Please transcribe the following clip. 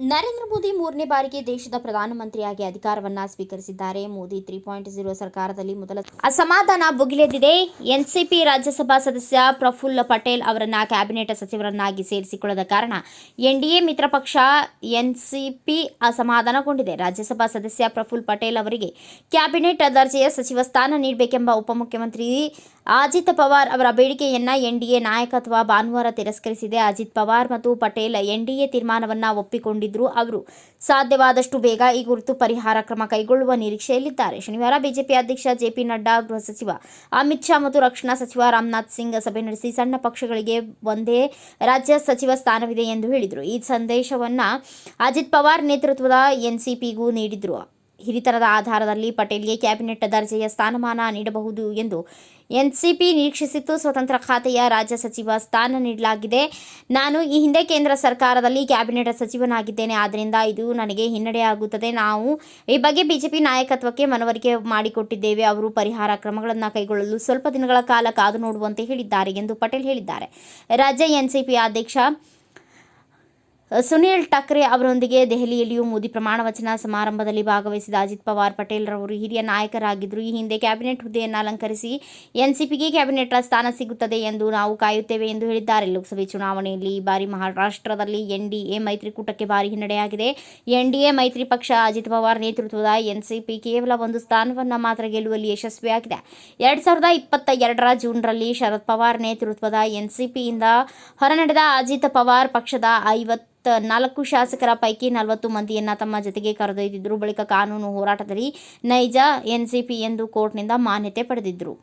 ನರೇಂದ್ರ ಮೋದಿ ಮೂರನೇ ಬಾರಿಗೆ ದೇಶದ ಪ್ರಧಾನಮಂತ್ರಿಯಾಗಿ ಅಧಿಕಾರವನ್ನ ಸ್ವೀಕರಿಸಿದ್ದಾರೆ. ಮೋದಿ ತ್ರೀ ಪಾಯಿಂಟ್ ಜೀರೋ ಸರ್ಕಾರದಲ್ಲಿ ಮೊದಲ ಅಸಮಾಧಾನ ಭುಗಿಲೆದಿದೆ ಎನ್ಸಿಪಿ ರಾಜ್ಯಸಭಾ ಸದಸ್ಯ ಪ್ರಫುಲ್ಲ ಪಟೇಲ್ ಅವರನ್ನ ಕ್ಯಾಬಿನೆಟ್ ಸಚಿವರನ್ನಾಗಿ ಸೇರಿಸಿಕೊಳ್ಳದ ಕಾರಣ ಎನ್ಡಿಎ ಮಿತ್ರ ಪಕ್ಷ ಎನ್ಸಿಪಿ ಅಸಮಾಧಾನಗೊಂಡಿದೆ. ರಾಜ್ಯಸಭಾ ಸದಸ್ಯ ಪ್ರಫುಲ್ ಪಟೇಲ್ ಅವರಿಗೆ ಕ್ಯಾಬಿನೆಟ್ ದರ್ಜೆಯ ಸಚಿವ ಸ್ಥಾನ ನೀಡಬೇಕೆಂಬ ಉಪಮುಖ್ಯಮಂತ್ರಿ ಅಜಿತ್ ಪವಾರ್ ಅವರ ಬೇಡಿಕೆಯನ್ನ ಎನ್ಡಿಎ ನಾಯಕತ್ವ ಭಾನುವಾರ ತಿರಸ್ಕರಿಸಿದೆ. ಅಜಿತ್ ಪವಾರ್ ಮತ್ತು ಪಟೇಲ್ ಎನ್ಡಿಎ ತೀರ್ಮಾನವನ್ನ ಒಪ್ಪಿಕೊಂಡಿದ್ರು ಅವರು. ಸಾಧ್ಯವಾದಷ್ಟು ಬೇಗ ಈ ಕುರಿತು ಪರಿಹಾರ ಕ್ರಮ ಕೈಗೊಳ್ಳುವ ನಿರೀಕ್ಷೆಯಲ್ಲಿದ್ದಾರೆ. ಶನಿವಾರ ಬಿಜೆಪಿ ಅಧ್ಯಕ್ಷ ಜೆಪಿ ನಡ್ಡಾ, ಗೃಹ ಸಚಿವ ಅಮಿತ್ ಶಾ ಮತ್ತು ರಕ್ಷಣಾ ಸಚಿವ ರಾಮನಾಥ್ ಸಿಂಗ್ ಸಭೆ ನಡೆಸಿ ಸಣ್ಣ ಪಕ್ಷಗಳಿಗೆ ಒಂದೇ ರಾಜ್ಯ ಸಚಿವ ಸ್ಥಾನವಿದೆ ಎಂದು ಹೇಳಿದರು. ಈ ಸಂದೇಶವನ್ನ ಅಜಿತ್ ಪವಾರ್ ನೇತೃತ್ವದ ಎನ್ಸಿಪಿಗೂ ನೀಡಿದ್ರು. ಹಿರಿತನದ ಆಧಾರದಲ್ಲಿ ಪಟೇಲ್ಗೆ ಕ್ಯಾಬಿನೆಟ್ ದರ್ಜೆಯ ಸ್ಥಾನಮಾನ ನೀಡಬಹುದು ಎಂದು ಎನ್ಸಿಪಿ ನಿರೀಕ್ಷಿಸಿತ್ತು. ಸ್ವತಂತ್ರ ಖಾತೆಯ ರಾಜ್ಯ ಸಚಿವ ಸ್ಥಾನ ನೀಡಲಾಗಿದೆ. ನಾನು ಈ ಹಿಂದೆ ಕೇಂದ್ರ ಸರ್ಕಾರದಲ್ಲಿ ಕ್ಯಾಬಿನೆಟ್ ಸಚಿವನಾಗಿದ್ದೇನೆ. ಆದ್ದರಿಂದ ಇದು ನನಗೆ ಹಿನ್ನಡೆಯಾಗುತ್ತದೆ. ನಾವು ಈ ಬಗ್ಗೆ ಬಿಜೆಪಿ ನಾಯಕತ್ವಕ್ಕೆ ಮನವರಿಕೆ ಮಾಡಿಕೊಟ್ಟಿದ್ದೇವೆ. ಅವರು ಪರಿಹಾರ ಕ್ರಮಗಳನ್ನು ಕೈಗೊಳ್ಳಲು ಸ್ವಲ್ಪ ದಿನಗಳ ಕಾಲ ಕಾದು ನೋಡುವಂತೆ ಹೇಳಿದ್ದಾರೆ ಎಂದು ಪಟೇಲ್ ಹೇಳಿದ್ದಾರೆ. ರಾಜ್ಯ ಎನ್ಸಿಪಿ ಅಧ್ಯಕ್ಷ ಸುನೀಲ್ ಠಾಕ್ರೆ ಅವರೊಂದಿಗೆ ದೆಹಲಿಯಲ್ಲಿಯೂ ಮೋದಿ ಪ್ರಮಾಣ ವಚನ ಸಮಾರಂಭದಲ್ಲಿ ಭಾಗವಹಿಸಿದ ಅಜಿತ್ ಪವಾರ್ ಪಟೇಲ್ ರವರು ಹಿರಿಯ ನಾಯಕರಾಗಿದ್ದರು. ಈ ಹಿಂದೆ ಕ್ಯಾಬಿನೆಟ್ ಹುದ್ದೆಯನ್ನು ಅಲಂಕರಿಸಿ ಎನ್ಸಿಪಿಗೆ ಕ್ಯಾಬಿನೆಟ್ ಸ್ಥಾನ ಸಿಗುತ್ತದೆ ಎಂದು ನಾವು ಕಾಯುತ್ತೇವೆ ಎಂದು ಹೇಳಿದ್ದಾರೆ. ಲೋಕಸಭೆ ಚುನಾವಣೆಯಲ್ಲಿ ಈ ಬಾರಿ ಮಹಾರಾಷ್ಟ್ರದಲ್ಲಿ ಎನ್ಡಿಎ ಮೈತ್ರಿಕೂಟಕ್ಕೆ ಭಾರಿ ಹಿನ್ನಡೆಯಾಗಿದೆ. ಎನ್ಡಿಎ ಮೈತ್ರಿ ಪಕ್ಷ ಅಜಿತ್ ಪವಾರ್ ನೇತೃತ್ವದ ಎನ್ಸಿಪಿ ಕೇವಲ ಒಂದು ಸ್ಥಾನವನ್ನು ಮಾತ್ರ ಗೆಲ್ಲುವಲ್ಲಿ ಯಶಸ್ವಿಯಾಗಿದೆ. ಎರಡ್ ಸಾವಿರದ ಇಪ್ಪತ್ತ ಎರಡರ ಜೂನ್ರಲ್ಲಿ ಶರದ್ ಪವಾರ್ ನೇತೃತ್ವದ ಎನ್ಸಿಪಿಯಿಂದ ಹೊರನಡೆದ ಅಜಿತ್ ಪವಾರ್ ಪಕ್ಷದ ಐವತ್ತು ನಾಲ್ಕು ಶಾಸಕರ ಪೈಕಿ ನಲವತ್ತು ಮಂದಿಯನ್ನ ತಮ್ಮ ಜೊತೆಗೆ ಕರೆದೊಯ್ದಿದ್ದರು ಬಳಿಕ ಕಾನೂನು ಹೋರಾಟದಲ್ಲಿ ನೈಜ ಎನ್ಸಿಪಿ ಎಂದು ಕೋರ್ಟ್ನಿಂದ ಮಾನ್ಯತೆ ಪಡೆದಿದ್ದರು